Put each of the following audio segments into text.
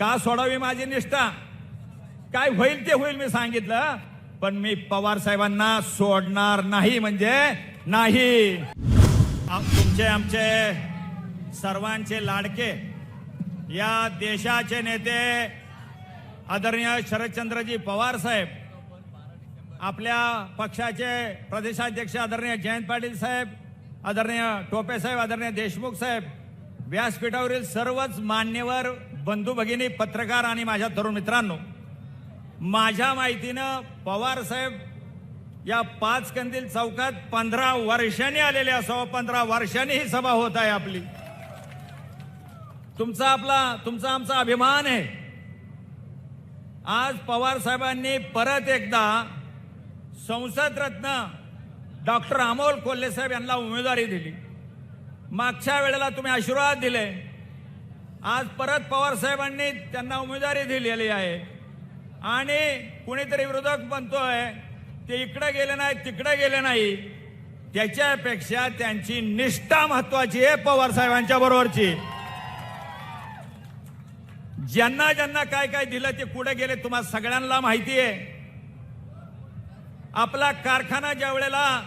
का सोडावी माझी निष्ठा? काय होईल ते होईल मी सांगितलं पण मी पवार साहेबांना सोडणार नाही म्हणजे नाही. तुमचे आमचे सर्वांचे लाडके या देशाचे नेते आदरणीय शरदचंद्रजी पवार साहेब आपल्या पक्षाचे प्रदेशाध्यक्ष आदरणीय जयंत पाटील साहेब आदरणीय टोपे साहेब आदरणीय देशमुख साहेब व्यासपीठावरील सर्वच मान्यवर बंधू भगिनी पत्रकार आणि माझ्या तरुण मित्रांनो माझ्या माहितीनं पवार साहेब या पाच कंदील चौकात पंधरा वर्षांनी आलेले असावं. पंधरा वर्षांनी ही सभा होत आहे आपली. तुमचा आपला तुमचा आमचा अभिमान आहे. आज पवार साहेबांनी परत एकदा संसद रत्न डॉक्टर अमोल कोल्हे साहेब यांना उमेदवारी दिली. मागच्या वेळेला तुम्ही आशीर्वाद दिले. आज परत पवार साहेबांनी त्यांना उमेदवारी दिलेली आहे. आणि कुणीतरी विरोधक म्हणतोय ते इकडे गेले नाही तिकडे गेले नाही. त्याच्यापेक्षा त्यांची निष्ठा महत्वाची आहे पवार साहेबांच्या बरोबरची. ज्यांना ज्यांना काय काय दिलं ते कुठे गेले तुम्हाला सगळ्यांना माहिती आहे. आपला कारखाना ज्या वेळेला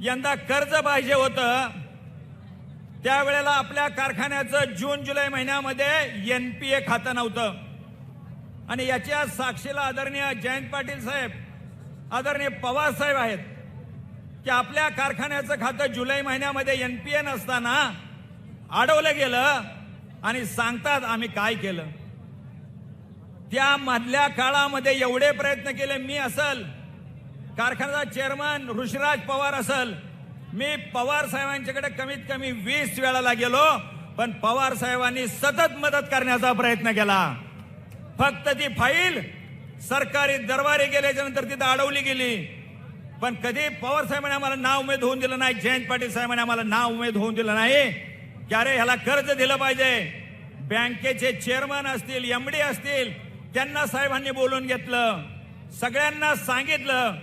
यंदा कर्ज पाहिजे होतं त्यावेळेला आपल्या कारखान्याचं जून जुलै महिन्यामध्ये एन पी ए खातं नव्हतं. आणि याच्या साक्षीला आदरणीय जयंत पाटील साहेब आदरणीय पवार साहेब आहेत. की आपल्या कारखान्याचं खातं जुलै महिन्यामध्ये एन पी ए नसताना अडवलं गेलं आणि सांगतात आम्ही काय केलं. त्या मधल्या काळामध्ये एवढे प्रयत्न केले मी असल कारखान्याचा चेअरमन ऋषिराज पवार असल मी पवार साहेबांच्याकडे कमीत कमी वीस वेळाला गेलो पण पवार साहेबांनी सतत मदत करण्याचा प्रयत्न केला. फक्त ती फाईल सरकारी दरबारी गेल्याच्यानंतर तिथं अडवली गेली. पण कधी पवार साहेबांनी आम्हाला नाव उमेद होऊन दिलं नाही जयंत पाटील साहेबांनी आम्हाला नाव उमेद होऊन दिलं नाही. की अरे ह्याला कर्ज दिलं पाहिजे. बँकेचे चेअरमन असतील एमडी असतील त्यांना साहेबांनी बोलून घेतलं. सगळ्यांना सांगितलं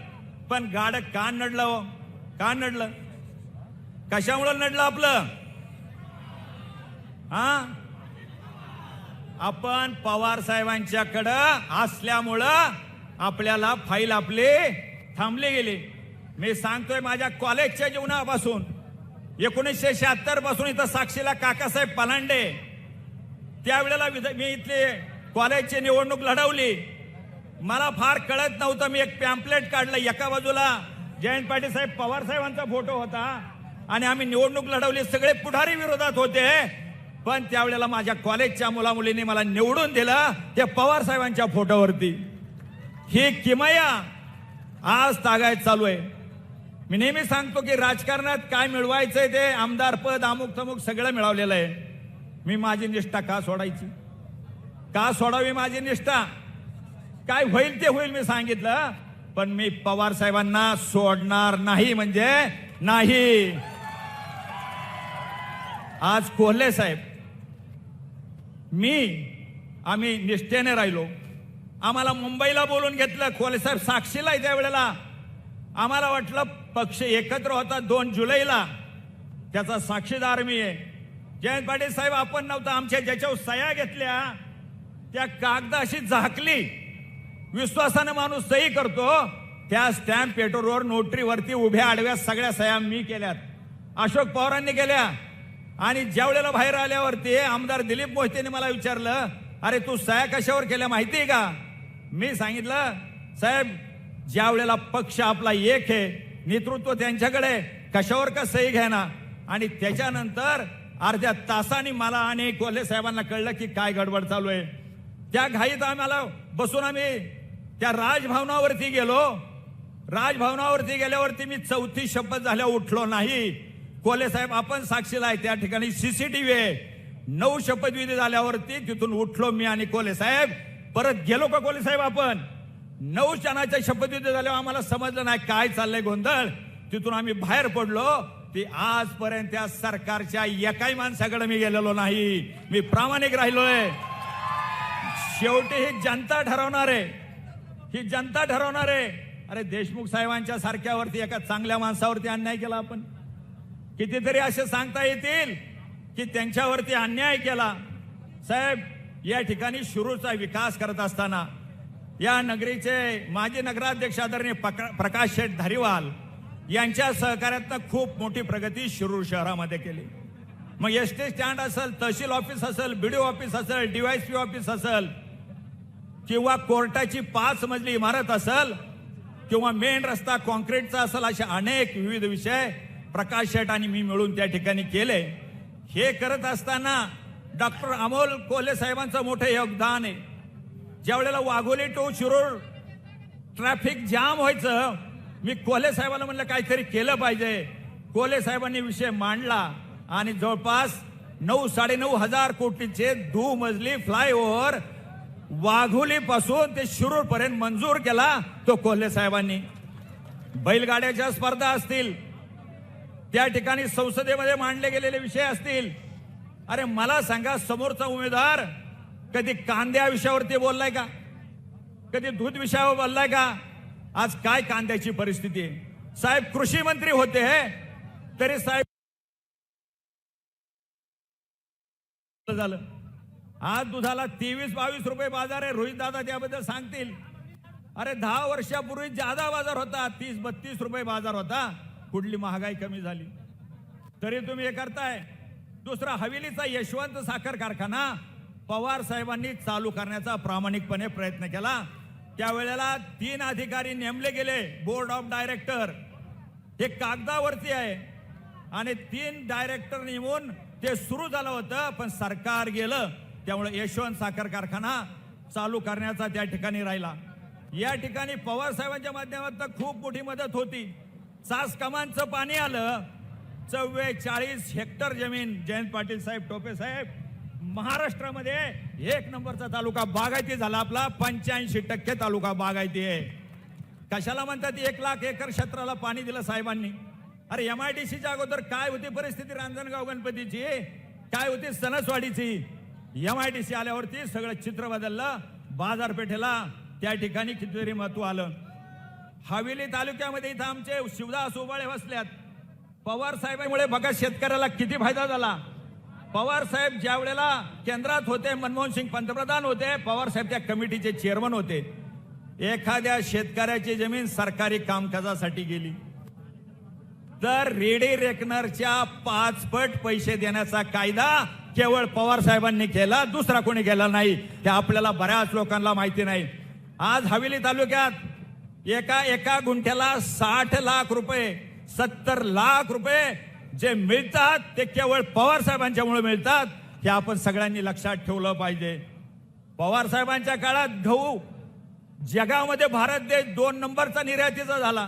पण गाडं का नडलं हो? का नडलं? कशामुळं नडलं आपलं? हा? आपण पवार साहेबांच्याकडं असल्यामुळं आपल्याला फाईल आपली थांबली गेली. मी सांगतोय माझ्या कॉलेजच्या जीवनापासून. एकोणीसशे शहात्तरपासून इथं साक्षीला काकासाहेब पलांडे. त्यावेळेला मी इथले कॉलेजची निवडणूक लढवली. मला फार कळत नव्हतं मी एक पॅम्पलेट काढलं एका बाजूला. जयंत पाटील साहेब पवार साहेबांचा फोटो होता. आणि आम्ही निवडणूक लढवली सगळे पुढारी विरोधात होते. पण त्यावेळेला माझ्या कॉलेजच्या मुलामुलींनी मला निवडून दिलं ते पवार साहेबांच्या फोटोवरती. ही किमया आज तागायत चालू आहे. मी नेहमी सांगतो की राजकारणात काय मिळवायचंय ते आमदार पद अमुक तमुक सगळं मिळवलेलं आहे. मी माझी निष्ठा का सोडायची? का सोडावी माझी निष्ठा? काय होईल ते होईल मी सांगितलं पण मी पवार साहेबांना सोडणार नाही म्हणजे नाही. आज कोल्हे साहेब मी आम्ही निष्ठेने राहिलो. आम्हाला मुंबईला बोलून घेतलं कोल्हे साहेब साक्षीला आहे त्यावेळेला. आम्हाला वाटलं पक्ष एकत्र होता दोन जुलैला. त्याचा साक्षीदार मी आहे. जयंत पाटील साहेब आपण नव्हता आमच्या ज्याच्यावर सह्या घेतल्या त्या कागदाशी झाकली. विश्वासानं माणूस सही करतो त्या स्टॅम्प पेट्रोलवर नोटरीवरती उभ्या आडव्या सगळ्या सह्या मी केल्यात. अशोक पवारांनी केल्या. आणि ज्या वेळेला बाहेर आल्यावरती आमदार दिलीप मोहितेने मला विचारलं अरे तू सया कशावर केल्या माहिती आहे का? मी सांगितलं साहेब ज्या वेळेला पक्ष आपला एक आहे नेतृत्व त्यांच्याकडे कशावर का सही घ्यायना आणि त्याच्यानंतर अर्ध्या तासाने मला आणि कोल्हे साहेबांना कळलं की काय गडबड चालू आहे. त्या घाईत आम्हाला बसून आम्ही त्या राजभवनावरती गेलो. राजभवनावरती गेल्यावरती मी चौथी शपथ झाल्या उठलो नाही. कोले साहेब आपण साक्षीला आहे त्या ठिकाणी सीसीटीव्ही आहे. नऊ शपथविधी झाल्यावरती तिथून उठलो मी आणि कोले साहेब परत गेलो का कोले साहेब आपण? नऊ जणाच्या शपथविधी झाल्यावर आम्हाला समजलं नाही काय चाललंय गोंधळ. तिथून आम्ही बाहेर पडलो ती आजपर्यंत त्या सरकारच्या एकाही माणसाकडे मी गेलेलो नाही. मी प्रामाणिक राहिलोय. शेवटी ही जनता ठरवणार आहे. ही जनता ठरवणार आहे. अरे देशमुख साहेबांच्या सारख्यावरती एका चांगल्या माणसावरती अन्याय केला आपण. कितीतरी असे सांगता येतील की त्यांच्यावरती अन्याय केला. साहेब या ठिकाणी सुरूचा विकास करत असताना या नगरीचे माजी नगराध्यक्ष आदरणीय प्रकाश शेठ धारीवाल यांच्या सहकार्यातनं खूप मोठी प्रगती शिरूर शहरामध्ये केली. मग एस टी स्टँड असेल तहसील ऑफिस असेल बीडीओ ऑफिस असेल डीवायसपी ऑफिस असेल किंवा कोर्टाची पाच मजली इमारत असेल किंवा मेन रस्ता कॉन्क्रीटचा असेल असे अनेक विविध विषय प्रकाश शेट आणि मी मिळून त्या ठिकाणी केले. हे करत असताना डॉक्टर अमोल कोल्हे साहेबांचं मोठं योगदान आहे. ज्या वेळेला Wagholi to Shirur traffic jam व्हायचं मी कोल्हे साहेबांना म्हणलं काहीतरी केलं पाहिजे. कोल्हे साहेबांनी विषय मांडला आणि जवळपास नऊ साडेनऊ हजार कोटीचे दुमजली फ्लायओव्हर वाघोली पासून ते शिरूर पर्यंत मंजूर केला तो कोल्हे साहेबांनी. बैलगाड्याच्या स्पर्धा असतील त्या ठिकाणी संसदेमध्ये मांडले गेलेले विषय असतील. अरे मला सांगा समोरचा उमेदवार कधी कांद्या विषयावरती बोललाय का? कधी दूध विषयावर बोललाय का? आज काय कांद्याची परिस्थिती आहे? साहेब कृषी मंत्री होते तरी साहेब झालं. आज दुधाला तेवीस बावीस रुपये बाजार आहे रोहित दादा त्याबद्दल सांगतील. अरे दहा वर्षापूर्वी जादा बाजार होता तीस बत्तीस रुपये बाजार होता. कुठली महागाई कमी झाली. तरी तुम्ही हे करताय. दुसरा हवेलीचा यशवंत साखर कारखाना पवार साहेबांनी चालू करण्याचा प्रामाणिकपणे प्रयत्न केला. त्यावेळेला तीन अधिकारी नेमले गेले बोर्ड ऑफ डायरेक्टर हे कागदावरती आहे. आणि तीन डायरेक्टर नेमून ते सुरू झालं होतं पण सरकार गेलं. त्यामुळे यशवंत साखर कारखाना चालू करण्याचा त्या ठिकाणी राहिला. या ठिकाणी पवार साहेबांच्या माध्यमातून खूप मोठी मदत होती. सास कमांचं पाणी आलं. चव्वेचाळीस हेक्टर जमीन जयंत पाटील साहेब टोपे साहेब. महाराष्ट्रामध्ये एक नंबरचा तालुका बागायती झाला आपला. पंच्याऐंशी टक्के तालुका बागायती आहे. कशाला म्हणतात एक लाख एकर क्षेत्राला पाणी दिलं साहेबांनी? अरे एम आय डी सीच्या अगोदर काय होती परिस्थिती रांजणगाव गणपतीची? काय होती सणसवाडीची? एम आय डी सी आल्यावरती सगळं चित्र बदललं. बाजारपेठेला त्या ठिकाणी कितीतरी महत्त्व आलं. हवेली तालुक्यामध्ये इथं आमचे शिवदास उबाळे बसल्यात पवार साहेबांमुळे बघा शेतकऱ्याला किती फायदा झाला. पवार साहेब ज्या वेळेला केंद्रात होते मनमोहन सिंग पंतप्रधान होते पवार साहेब त्या कमिटीचे चेअरमन होते. एखाद्या शेतकऱ्याची जमीन सरकारी कामकाजासाठी गेली. तर रेडी रेकनरच्या पाचपट पैसे देण्याचा कायदा केवळ पवार साहेबांनी केला दुसरा कोणी केला नाही. हे आपल्याला बऱ्याच लोकांना माहिती नाही. आज हवेली तालुक्यात एका एका गुंठ्याला साठ लाख रुपये सत्तर लाख रुपये जे मिळतात ते केवळ पवार साहेबांच्यामुळे मिळतात हे आपण सगळ्यांनी लक्षात ठेवलं पाहिजे. पवार साहेबांच्या काळात गहू जगामध्ये भारत देश दोन नंबरचा निर्यातीचा झाला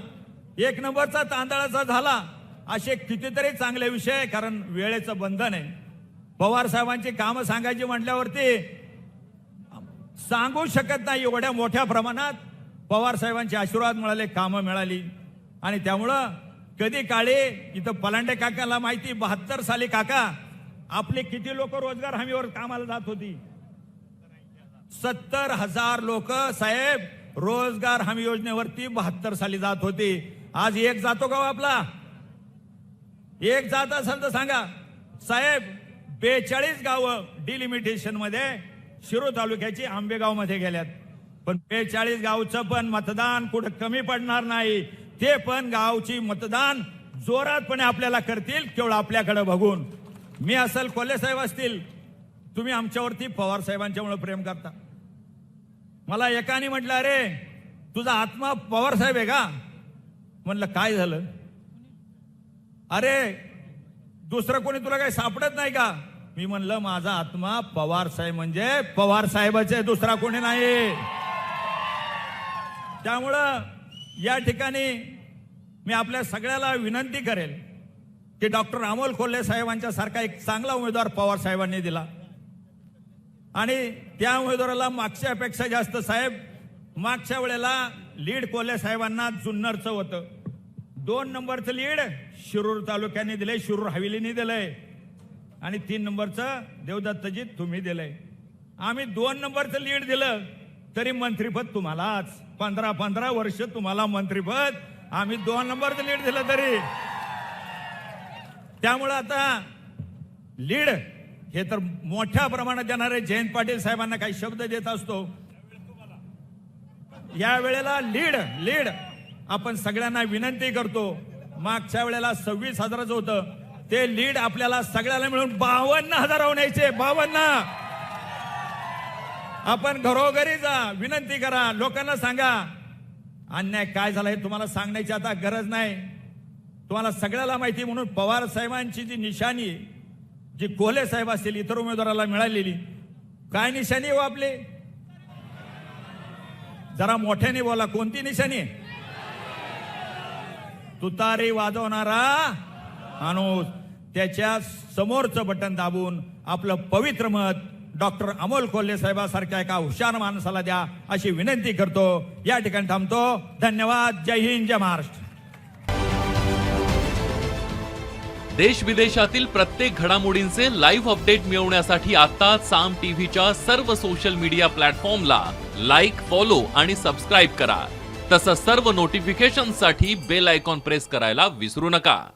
एक नंबरचा तांदळाचा झाला असे कितीतरी चांगले विषय आहे, कारण वेळेचं बंधन आहे. पवार साहेबांची कामं सांगायची म्हटल्यावरती सांगू शकत नाही एवढ्या मोठ्या प्रमाणात पवार साहेबांचे आशीर्वाद मिळाले कामं मिळाली. आणि त्यामुळं कधी काळी इथं पलांडे काकाला माहिती बहात्तर साली काका आपले किती लोक रोजगार हमीवर कामाला जात होती? सत्तर हजार लोक साहेब रोजगार हमी योजनेवरती बहात्तर साली जात होती. आज एक जातो का हो आपला? एक जात असेल तर सांगा. साहेब बेचाळीस गावं डिलिमिटेशनमध्ये शिरो तालुक्याची आंबेगावमध्ये गेल्यात. पण बेचाळीस गावचं पण मतदान कुठं कमी पडणार नाही. ते पण गावची मतदान जोरातपणे आपल्याला करतील केवळ आपल्याकडे बघून. मी असेल कोल्हे साहेब असतील तुम्ही आमच्यावरती पवार साहेबांच्यामुळे प्रेम करता. मला एकाने म्हटलं अरे तुझा आत्मा पवार साहेब आहे का? म्हणलं काय झालं? अरे दुसरं कोणी तुला काही सापडत नाही का? मी म्हणलं माझा आत्मा पवार साहेब म्हणजे पवार साहेबाचे दुसरा कोणी नाही. त्यामुळं या ठिकाणी मी आपल्या सगळ्याला विनंती करेल की डॉक्टर अमोल खोल्ले साहेबांच्या सारखा एक चांगला उमेदवार पवार साहेबांनी दिला. आणि त्या उमेदवाराला मागच्या अपेक्षा जास्त साहेब मागच्या वेळेला लीड कोल्हे साहेबांना जुन्नरचं होतं. दोन नंबरचं लीड शिरूर तालुक्याने दिलंय शिरूर हवेलीने दिलंय. आणि तीन नंबरचं देवदत्तजी तुम्ही दिलंय. आम्ही दोन नंबरचं लीड दिलं. तरी मंत्रीपद तुम्हालाच. पंधरा पंधरा वर्ष तुम्हाला मंत्रीपद. आम्ही दोन नंबरचं लीड दिलं तरी. त्यामुळं आता लीड हे तर मोठ्या प्रमाणात देणारे जयंत पाटील साहेबांना काही शब्द देत असतो. या वेळेला लीड लीड आपण सगळ्यांना विनंती करतो. मागच्या वेळेला सव्वीस हजाराचं होतं. ते लीड आपल्याला सगळ्याला मिळून बावन्न हजार न्यायचे बावन्न! आपण घरोघरी जा विनंती करा लोकांना सांगा. अन्याय काय झाला हे तुम्हाला सांगण्याची आता गरज नाही. तुम्हाला सगळ्याला माहिती म्हणून पवार साहेबांची जी निशाणी जी कोहले साहेब असतील इतर उमेदवाराला मिळालेली काय निशाणी हो आपली? जरा मोठ्याने बोला कोणती निशाणी तुतारी वाजवणारा माणूस त्याच्या समोरचं बटन दाबून आपलं पवित्र मत डॉक्टर अमोल कोल्हे साहेबासारख्या एका हुशार माणसाला द्या अशी विनंती करतो. या ठिकाणी थांबतो. धन्यवाद. जय हिंद जय महाराष्ट्र. देश विदेशातील प्रत्येक घडामोडींचे लाईव्ह अपडेट मिळवण्यासाठी आता साम टीव्हीच्या सर्व सोशल मीडिया प्लॅटफॉर्मला लाईक फॉलो आणि सबस्क्राईब करा. तसंच सर्व नोटिफिकेशनसाठी बेल आयकॉन प्रेस करायला विसरू नका.